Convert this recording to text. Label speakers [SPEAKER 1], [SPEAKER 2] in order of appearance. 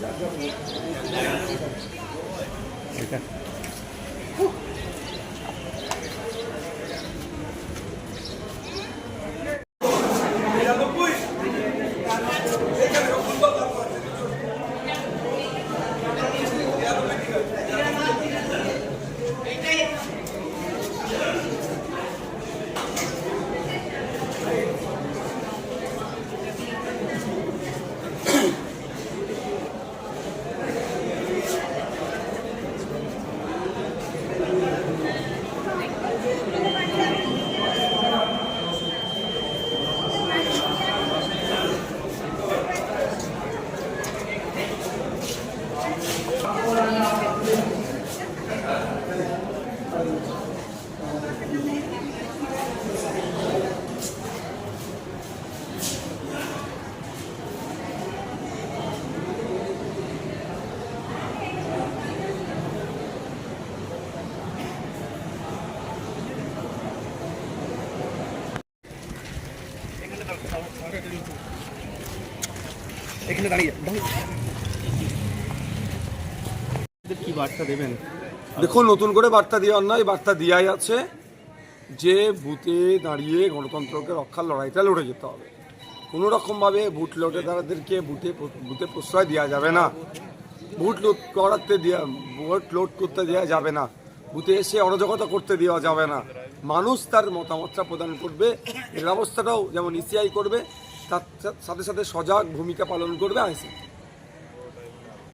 [SPEAKER 1] D'accord. এখানে দাঁড়িয়ে। কি বার্তা দেবেন?
[SPEAKER 2] দেখুন নতুন করে বার্তা দেওয়ার নয় বার্তা দেওয়াই আছে যে বুথে দাঁড়িয়ে গণতন্ত্রকে রক্ষার লড়াইটা লড়ে যেতে হবে। কোনো রকমভাবে বুথ লোটেদারদেরকে বুথে বুথে প্রশ্রয় দেওয়া যাবে না। বুথ লোড করাতে দেওয়া ভোট লোড করতে দেওয়া যাবে না। বুথে এসে অরাজকতা করতে দেওয়া যাবে না। মানুষ তার মতামতটা প্রদান করবে, এর ব্যবস্থাটাও যেমন ইসিআই করবে, তার সাথে সাথে সজাগ ভূমিকা পালন করবে আইসি